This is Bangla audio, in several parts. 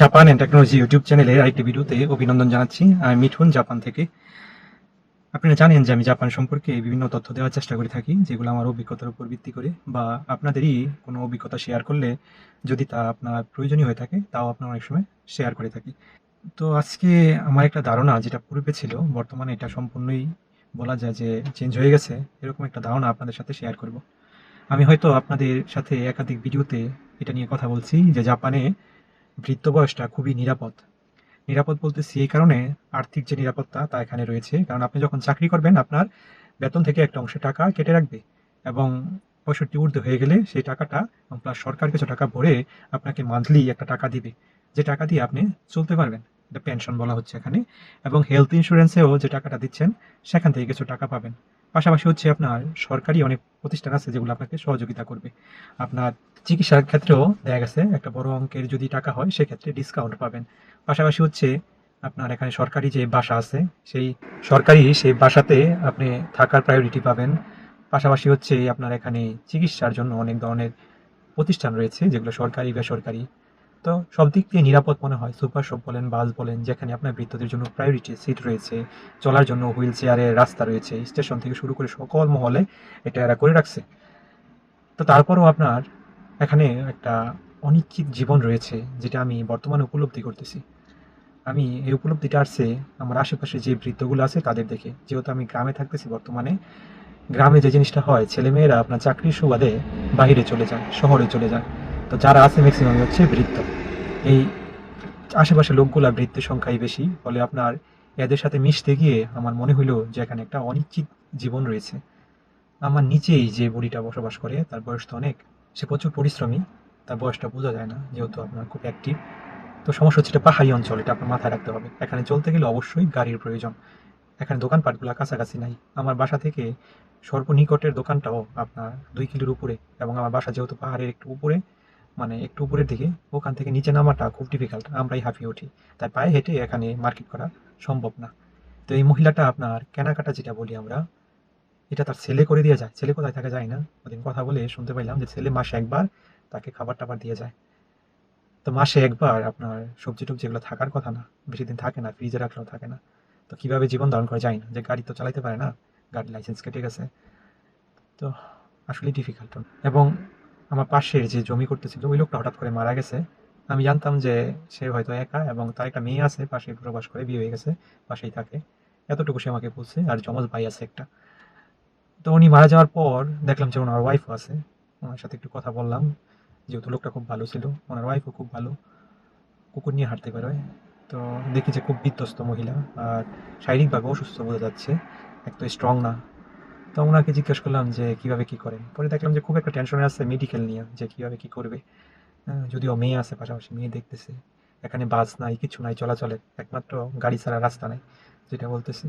জাপান অ্যান্ড টেকনোলজি ইউটিউব চ্যানেলের আরেকটি ভিডিওতে অভিনন্দন জানাচ্ছি। আমি মিঠুন, জাপান থেকে। আপনারা জানেন যে আমি জাপান সম্পর্কে বিভিন্ন তথ্য দেওয়ার চেষ্টা করে থাকি, যেগুলো আমার অভিজ্ঞতার উপর ভিত্তি করে বা আপনাদেরই কোনো অভিজ্ঞতা শেয়ার করলে যদি তা আপনার প্রয়োজনীয় হয়ে থাকে, তাও আপনার অনেক সময় শেয়ার করে থাকি। তো আজকে আমার একটা ধারণা যেটা পূর্বে ছিল, বর্তমানে এটা সম্পূর্ণই বলা যায় যে চেঞ্জ হয়ে গেছে, এরকম একটা ধারণা আপনাদের সাথে শেয়ার করব। আমি হয়তো আপনাদের সাথে একাধিক ভিডিওতে এটা নিয়ে কথা বলছি যে জাপানে বৃদ্ধ বয়সটা খুবই নিরাপদ। নিরাপদ বলতেছি এই কারণে আর্থিক যে নিরাপত্তা তা এখানে রয়েছে। কারণ আপনি যখন চাকরি করবেন, আপনার বেতন থেকে একটা অংশ টাকা কেটে রাখবে এবং পঁয়ষট্টি ঊর্ধ্বে হয়ে গেলে সেই টাকাটা প্লাস সরকার কিছু টাকা ভরে আপনাকে মান্থলি একটা টাকা দিবে। যে টাকা দিয়ে আপনি চলতে পারবেন, এটা পেনশন বলা হচ্ছে এখানে। এবং হেলথ ইন্স্যুরেন্সেও যে টাকাটা দিচ্ছেন, সেখান থেকে কিছু টাকা পাবেন। পাশাপাশি হচ্ছে আপনার সরকারি অনেক প্রতিষ্ঠান আছে যেগুলো আপনাকে সহযোগিতা করবে। আপনার চিকিৎসার ক্ষেত্রেও দেখা গেছে, একটা বড় অঙ্কের যদি টাকা হয়, সেক্ষেত্রে ডিসকাউন্ট পাবেন। পাশাপাশি হচ্ছে আপনার এখানে সরকারি যে বাসা আছে, সেই সরকারি সেই বাসাতে আপনি থাকার প্রায়োরিটি পাবেন। পাশাপাশি হচ্ছে আপনার এখানে চিকিৎসার জন্য অনেক ধরনের প্রতিষ্ঠান রয়েছে, যেগুলো সরকারি, বেসরকারি। তো সব দিক দিয়ে নিরাপদ মনে হয়, সুপার শপ বলেন, বাস বলেন, যেখানে আপনার বৃদ্ধদের জন্য প্রায়োরিটি সিট রয়েছে, চলার জন্য হুইল চেয়ারের রাস্তা রয়েছে স্টেশন থেকে শুরু করে সকল মহলে এটা এরা করে রাখছে। তো তারপরও আপনার এখানে একটা অনিশ্চিত জীবন রয়েছে, যেটা আমি বর্তমানে উপলব্ধি করতেছি। আমি এই উপলব্ধিটা আসছে আমার আশেপাশে যে বৃদ্ধগুলো আছে তাদের দেখে। যেহেতু আমি গ্রামে থাকতেছি বর্তমানে, গ্রামে যে জিনিসটা হয়, ছেলেমেয়েরা আপনার চাকরির সুবাদে বাইরে চলে যায়, শহরে চলে যায়। তো যারা আছে ম্যাক্সিমাম হচ্ছে বৃদ্ধ। এই আশেপাশে লোকগুলা বৃদ্ধের সংখ্যাই বেশি, ফলে আপনার এদের সাথে মিশতে গিয়ে আমার মনে হইল যে এখানে একটা অনিশ্চিত জীবন রয়েছে। আমার নিচেই যে বুড়িটা বসবাস করে, তার বয়স তো অনেক। সে প্রচুর পরিশ্রমী, তার বয়সটা বোঝা যায় না, যেহেতু আপনার খুব অ্যাক্টিভ তো সমস্যা হচ্ছে এটা পাহাড়ি অঞ্চল, এটা আপনার মাথায় রাখতে হবে। এখানে চলতে গেলে অবশ্যই গাড়ির প্রয়োজন। এখানে দোকানপাটগুলো কাছাকাছি নাই। আমার বাসা থেকে সর্বনিকটের দোকানটাও আপনার দুই কিলোর উপরে এবং আমার বাসা যেহেতু পাহাড়ের একটু উপরে মানে একটু উপরের দিকে, ওখান থেকে নিচে নামাটা খুব ডিফিকাল্ট আমরাই হাঁপিয়ে উঠি। তাই পায়ে হেঁটে এখানে মার্কেট করা সম্ভব না। তো এই মহিলাটা আপনার কেনাকাটা যেটা বলি আমরা এটা তার ছেলে করে দিয়ে যায়। ছেলে কোথায় থাকে যায় না। ওদিন কথা বলে শুনতে পাইলাম যে ছেলে মাসে একবার তাকে খাবার টাবার দিয়ে যায়। তো মাসে একবার আপনার সবজি টবজি এগুলো থাকার কথা না। বেশি দিন থাকে না ফ্রিজে রাখলেও থাকে না। তো কীভাবে জীবন ধারণ করা যায় না। যে গাড়ি তো চালাইতে পারে না, গাড়ির লাইসেন্স কেটে গেছে। তো আসলে ডিফিকাল্ট এবং আমার পাশের যে জমি করতেছিল, ওই লোকটা হঠাৎ করে মারা গেছে। আমি জানতাম যে সে হয়তো একা এবং তার একটা মেয়ে আছে পাশে প্রবাস করে, বিয়ে হয়ে গেছে, পাশেই থাকে। এতটুকু সে আমাকে বলছে। আর জমজ ভাই আছে একটা। তো উনি মারা যাওয়ার পর দেখলাম যে ওনার ওয়াইফও আছে। ওনার সাথে একটু কথা বললাম যেহেতু লোকটা খুব ভালো ছিল ওনার ওয়াইফও খুব ভালো। কুকুর নিয়ে হাঁটতে পারে তো দেখি যে খুব বিধ্বস্ত মহিলা আর শারীরিকভাবে অসুস্থ বোঝা যাচ্ছে এক তো স্ট্রং না। তো ওনাকে জিজ্ঞেস করলাম যে কীভাবে কী করে? পরে দেখলাম যে খুব একটা টেনশনে আছে মেডিকেল নিয়ে যে কীভাবে কী করবে। হ্যাঁ, যদিও মেয়ে আছে পাশাপাশি মেয়ে দেখতেছে। এখানে বাস নাই কিছু নাই চলাচলের। একমাত্র গাড়ি ছাড়া রাস্তা নাই যেটা বলতেছি।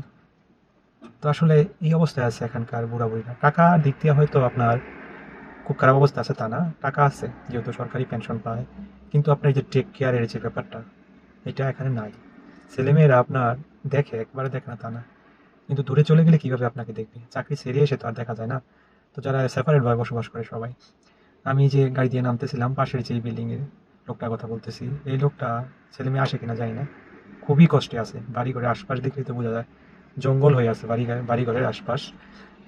তো আসলে এই অবস্থায় আছে এখানকার বুড়া বুড়িরা টাকা দিক দিয়ে হয়তো আপনার খুব খারাপ অবস্থা আছে তা না, টাকা আছে, যেহেতু সরকারি পেনশন পায়। কিন্তু আপনার যে টেক কেয়ারের যে ব্যাপারটা, এটা এখানে নাই। ছেলেমেয়েরা আপনার দেখে, একবারে দেখে না তা না। কিন্তু দূরে চলে গেলে কীভাবে আপনাকে দেখবে? চাকরি ছেড়ে এসে তো আর দেখা যায় না। তো যারা সেপারেট ভাবে বসবাস করে সবাই, আমি যে গাড়ি দিয়ে নামতেছিলাম, পাশের যে বিল্ডিং এর লোকটার কথা বলতেছি, এই লোকটা ছেলে মেয়ে আসে কিনা জানি না। খুবই কষ্টে আছে, বাড়ি করে আশপাশ দেখলেই তো বোঝা যায়। জঙ্গল হয়ে আছে, বাড়ি বাড়ি ঘরের আশপাশ।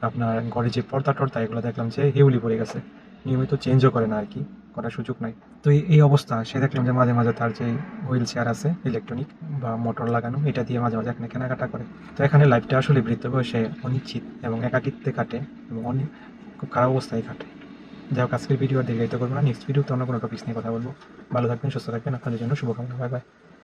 আপনার ঘরে যে পর্দা টর্দা এগুলো দেখলাম যে হেউলি পড়ে গেছে। নিয়মিত চেঞ্জও করে না আর কি, করার সুযোগ নাই। তো এই- অবস্থা, সে দেখলাম যে মাঝে মাঝে তার যে হুইল চেয়ার আছে ইলেকট্রনিক বা মোটর লাগানো, এটা দিয়ে মাঝে মাঝে এখানে কেনাকাটা করে। তো এখানে লাইফটা আসলে বৃদ্ধ বয়সে অনিশ্চিত এবং একাকিত্বে কাটে এবং অনেক খুব খারাপ অবস্থায় কাটে। যাই হোক, আজকের ভিডিও আর দীর্ঘায়িত করব না। নেক্সট ভিডিওতে অন্য কোনো টপিক্স নিয়ে কথা বলব। ভালো থাকবেন, সুস্থ থাকবেন। আপনাদের জন্য শুভকামনা। Bye bye